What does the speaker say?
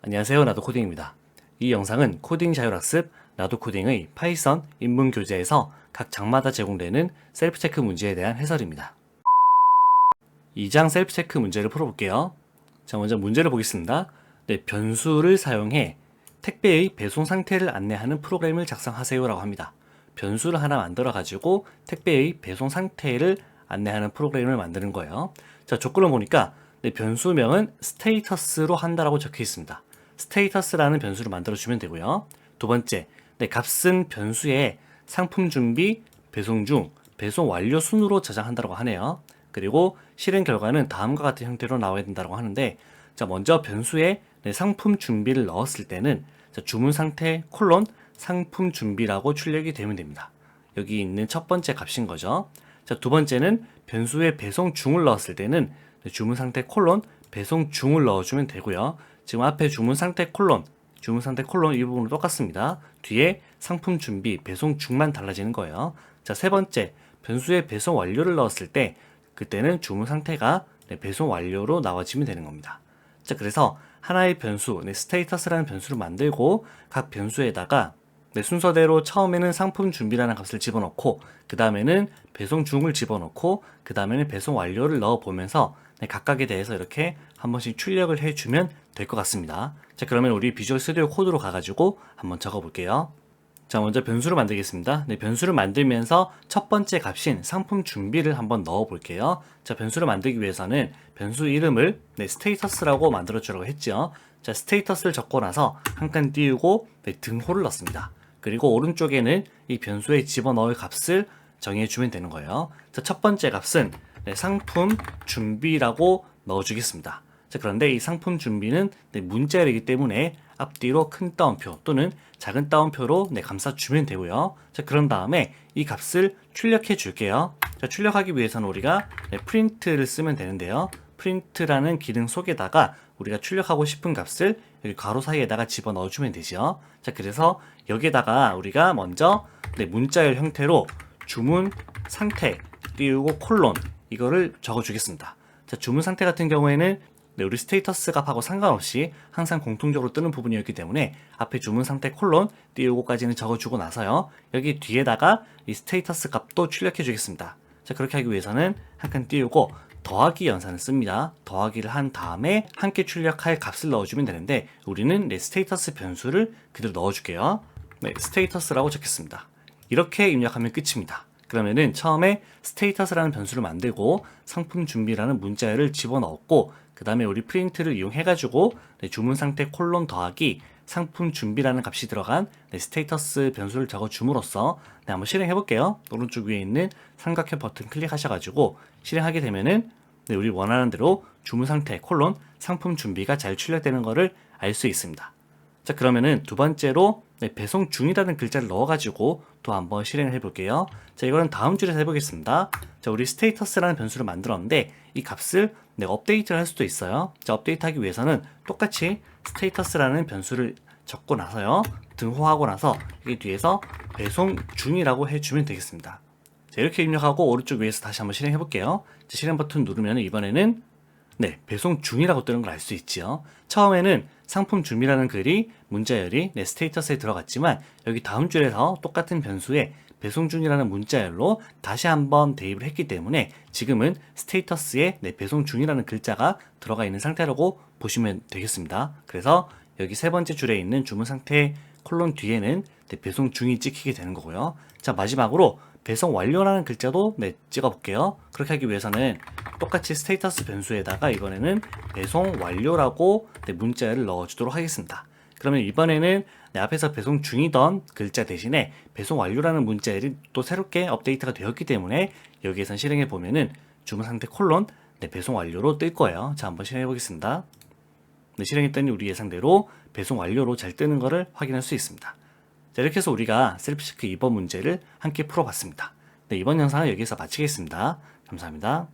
안녕하세요. 나도 코딩입니다. 이 영상은 코딩 자율학습 나도 코딩의 파이썬 인문 교재에서 각 장마다 제공되는 셀프 체크 문제에 대한 해설입니다. 2장 셀프 체크 문제를 풀어볼게요. 자, 먼저 문제를 보겠습니다. 네, 변수를 사용해 택배의 배송 상태를 안내하는 프로그램을 작성하세요라고 합니다. 변수를 하나 만들어 가지고 택배의 배송 상태를 안내하는 프로그램을 만드는 거예요. 자, 조건을 보니까 네, 변수명은 스테이터스로 한다라고 적혀 있습니다. 스테이터스라는 변수를 만들어 주면 되고요. 두 번째, 네, 값은 변수에 상품 준비, 배송 중, 배송 완료 순으로 저장한다고 하네요. 그리고 실행 결과는 다음과 같은 형태로 나와야 된다고 하는데, 자, 먼저 변수에 네, 상품 준비를 넣었을 때는 자, 주문 상태 콜론 상품 준비라고 출력이 되면 됩니다. 여기 있는 첫 번째 값인 거죠. 자, 두 번째는 변수에 배송 중을 넣었을 때는 네, 주문 상태 콜론 배송 중을 넣어주면 되고요. 지금 앞에 주문 상태 콜론 주문 상태 콜론 이 부분은 똑같습니다. 뒤에 상품 준비 배송 중만 달라지는 거예요. 자, 세 번째 변수에 배송 완료를 넣었을 때 그때는 주문 상태가 네, 배송 완료로 나와지면 되는 겁니다. 자, 그래서 하나의 변수, 네, 스테이터스라는 변수를 만들고 각 변수에다가 네, 순서대로 처음에는 상품 준비라는 값을 집어넣고 그 다음에는 배송 중을 집어넣고 그 다음에는 배송 완료를 넣어 보면서 네, 각각에 대해서 이렇게 한 번씩 출력을 해주면 될 것 같습니다. 자, 그러면 우리 비주얼 스튜디오 코드로 가가지고 한번 적어볼게요. 자, 먼저 변수를 만들겠습니다. 네, 변수를 만들면서 첫 번째 값인 상품 준비를 한번 넣어 볼게요. 자, 변수를 만들기 위해서는 변수 이름을 네, 스테이터스라고 만들어 주라고 했죠. 자, 스테이터스를 적고 나서 한 칸 띄우고 네, 등호를 넣습니다. 그리고 오른쪽에는 이 변수에 집어넣을 값을 정해 주면 되는 거예요. 자, 첫 번째 값은 네, 상품 준비라고 넣어 주겠습니다. 자, 그런데 이 상품 준비는 네, 문자열이기 때문에 앞뒤로 큰 따옴표 또는 작은 따옴표로 네, 감싸주면 되고요. 자, 그런 다음에 이 값을 출력해 줄게요. 자, 출력하기 위해서는 우리가 네, 프린트를 쓰면 되는데요. 프린트라는 기능 속에다가 우리가 출력하고 싶은 값을 여기 가로 사이에다가 집어 넣어주면 되죠. 자, 그래서 여기에다가 우리가 먼저 네, 문자열 형태로 주문 상태 띄우고 콜론 이거를 적어주겠습니다. 자, 주문 상태 같은 경우에는 네, 우리 스테이터스 값하고 상관없이 항상 공통적으로 뜨는 부분이었기 때문에 앞에 주문 상태 콜론 띄우고까지는 적어주고 나서요. 여기 뒤에다가 이 스테이터스 값도 출력해 주겠습니다. 자, 그렇게 하기 위해서는 한 칸 띄우고 더하기 연산을 씁니다. 더하기를 한 다음에 함께 출력할 값을 넣어주면 되는데 우리는 네, 스테이터스 변수를 그대로 넣어줄게요. 네, 스테이터스라고 적겠습니다. 이렇게 입력하면 끝입니다. 그러면은 처음에 스테이터스라는 변수를 만들고 상품 준비라는 문자열을 집어넣었고 그 다음에 우리 프린트를 이용해가지고 네, 주문 상태 콜론 더하기 상품 준비라는 값이 들어간 네, 스테이터스 변수를 적어줌으로써 네, 한번 실행해 볼게요. 오른쪽 위에 있는 삼각형 버튼 클릭하셔가지고 실행하게 되면은 네, 우리 원하는 대로 주문 상태 콜론 상품 준비가 잘 출력되는 것을 알 수 있습니다. 자 그러면은 두 번째로 네, 배송 중이라는 글자를 넣어가지고 또 한번 실행을 해볼게요. 자 이거는 다음 줄에서 해보겠습니다. 자 우리 스테이터스라는 변수를 만들었는데 이 값을 네, 업데이트를 할 수도 있어요. 자 업데이트하기 위해서는 똑같이 스테이터스라는 변수를 적고 나서요 등호하고 나서 여기 뒤에서 배송 중이라고 해주면 되겠습니다. 자 이렇게 입력하고 오른쪽 위에서 다시 한번 실행해 볼게요. 자, 실행 버튼 누르면 이번에는 네, 배송 중이라고 뜨는 걸 알 수 있지요. 처음에는 상품 준비라는 글이 문자열이 네, 스테이터스에 들어갔지만 여기 다음 줄에서 똑같은 변수에 배송 중이라는 문자열로 다시 한번 대입을 했기 때문에 지금은 스테이터스에 네, 배송 중이라는 글자가 들어가 있는 상태라고 보시면 되겠습니다. 그래서 여기 세 번째 줄에 있는 주문 상태 콜론 뒤에는 네, 배송 중이 찍히게 되는 거고요. 자, 마지막으로 배송 완료라는 글자도 네, 찍어 볼게요. 그렇게 하기 위해서는 똑같이 스테이터스 변수에다가 이번에는 배송 완료라고 네, 문자를 넣어주도록 하겠습니다. 그러면 이번에는 네, 앞에서 배송 중이던 글자 대신에 배송 완료라는 문자열이 또 새롭게 업데이트가 되었기 때문에 여기에선 실행해 보면은 주문 상태 콜론 네, 배송 완료로 뜰 거예요. 자, 한번 실행해 보겠습니다. 네, 실행했더니 우리 예상대로 배송 완료로 잘 뜨는 것을 확인할 수 있습니다. 자, 이렇게 해서 우리가 셀프체크 2번 문제를 함께 풀어봤습니다. 네, 이번 영상은 여기서 마치겠습니다. 감사합니다.